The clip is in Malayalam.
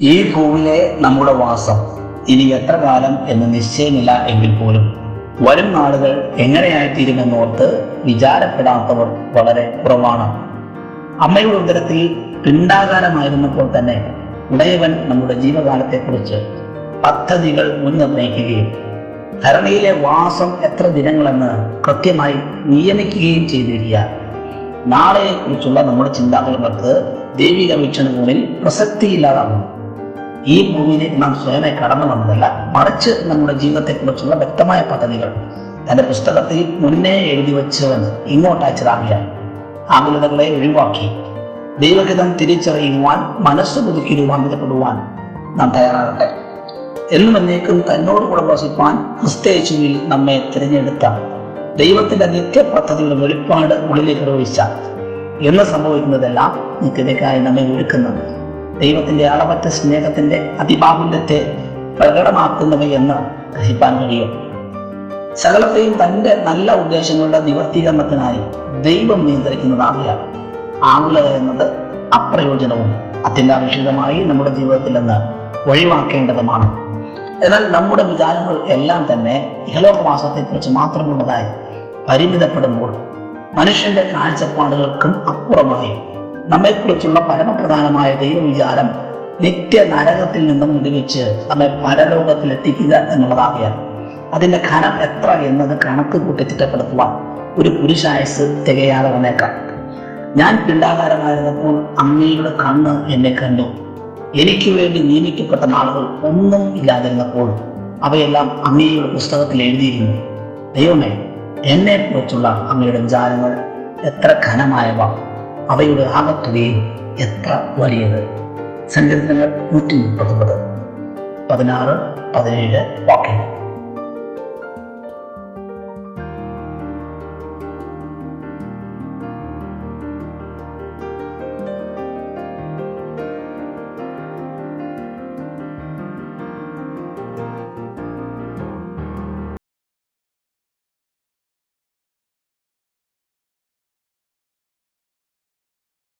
ഈ ഭൂമിയിലെ നമ്മുടെ വാസം ഇനി എത്ര കാലം എന്ന് നിശ്ചയമില്ല എങ്കിൽ പോലും. വരും നാളുകൾ എങ്ങനെയായിത്തീരുമെന്നോർത്ത് വിചാരപ്പെടാത്തവർ വളരെ കുറവാണ്. അമ്മയുടെ ഉദരത്തിൽ പിണ്ടാകാരമായിരുന്നപ്പോൾ തന്നെ ഉടയവൻ നമ്മുടെ ജീവകാലത്തെക്കുറിച്ച് പദ്ധതികൾ മുൻനിർണയിക്കുകയും ധരണിയിലെ വാസം എത്ര ദിനങ്ങളെന്ന് കൃത്യമായി നിയമിക്കുകയും ചെയ്തിരിക്കുക നാളെയെക്കുറിച്ചുള്ള നമ്മുടെ ചിന്താകുലങ്ങൾക്ക് ദൈവിക വീക്ഷണങ്ങളിൽ പ്രസക്തിയില്ലാതാകുന്നു. ഈ ഭൂമിയിൽ നാം സ്വയമേ കടന്നു വന്നതല്ല മറിച്ച് നമ്മുടെ ജീവിതത്തെക്കുറിച്ചുള്ള വ്യക്തമായ പദ്ധതികൾ. തന്റെ പുസ്തകത്തിൽ മുന്നേ എഴുതി വെച്ചവൻ ഇങ്ങോട്ട് ആകില്ല ആകുലതകളെ ഒഴിവാക്കി. ദൈവഹിതം തിരിച്ചറിയുവാൻ മനസ്സ് പുതുക്കി രൂപാന്തരപ്പെടുവാൻ നാം തയ്യാറാകട്ടെ. എന്നും എന്നേക്കും തന്നോട് കൂടെ വസിപ്പാൻ ക്രിസ്തേശുവിൽ നമ്മെ തിരഞ്ഞെടുത്ത ദൈവത്തിന്റെ നിത്യ പദ്ധതിയുടെ വെളിപ്പാട് ഉള്ളിലേക്ക് പ്രവേശിച്ച. എന്ന് സംഭവിക്കുന്നതെല്ലാം നിത്യതയ്ക്കായി നമ്മെ ഒരുക്കുന്നത്. ദൈവത്തിന്റെ അളവറ്റ സ്നേഹത്തിന്റെ അതിബാഹുല്യത്തെ പ്രകടമാക്കുന്നവയെന്ന് ഗ്രഹിപ്പാൻ കഴിയും. സകലത്തെയും തന്റെ നല്ല ഉദ്ദേശങ്ങളുടെ നിവർത്തീകരണത്തിനായി ദൈവം നിയന്ത്രിക്കുന്നതാകുകയാണ് ആകുലത എന്നത് അപ്രയോജനവും അത്യന്താപേക്ഷിതമായി നമ്മുടെ ജീവിതത്തിൽ നിന്ന് ഒഴിവാക്കേണ്ടതുമാണ്. എന്നാൽ നമ്മുടെ വിചാരങ്ങൾ എല്ലാം തന്നെ ഇഹലോകവാസത്തെക്കുറിച്ച് മാത്രമുള്ളതായി പരിമിതപ്പെടുമ്പോൾ മനുഷ്യന്റെ കാഴ്ചപ്പാടുകൾക്കും അപ്പുറമായി നമ്മെക്കുറിച്ചുള്ള പരമപ്രധാനമായ ദൈവവിചാരം നിത്യ നരകത്തിൽ നിന്നും വിടുവിച്ച് നമ്മെ പരലോകത്തിൽ എത്തിക്കുക എന്നുള്ളതാകിയാൽ അതിന്റെ ഘനം എത്ര എന്നത് കണക്ക് കൂട്ടി തിട്ടപ്പെടുത്തുവാൻ ഒരു പുരുഷായസ് തികയാതെ വന്നേക്കാം. ഞാൻ പിണ്ടാകാരമായിരുന്നപ്പോൾ അമ്മയുടെ കണ്ണ് എന്നെ കണ്ടു. എനിക്ക് വേണ്ടി നിയമിക്കപ്പെട്ട നാളുകൾ ഒന്നും ഇല്ലാതിരുന്നപ്പോൾ അവയെല്ലാം അമ്മയുടെ പുസ്തകത്തിൽ എഴുതിയിരുന്നു. ദൈവമേ എന്നെ കുറിച്ചുള്ള അമ്മയുടെ വിചാരങ്ങൾ എത്ര ഘനമായവ. അവയുടെ ആകത്തുകയും എത്ര വലിയത്? സങ്കീർത്തനങ്ങൾ നൂറ്റി മുപ്പത്തൊമ്പത് പതിനാറ് പതിനേഴ് വാക്യങ്ങൾ.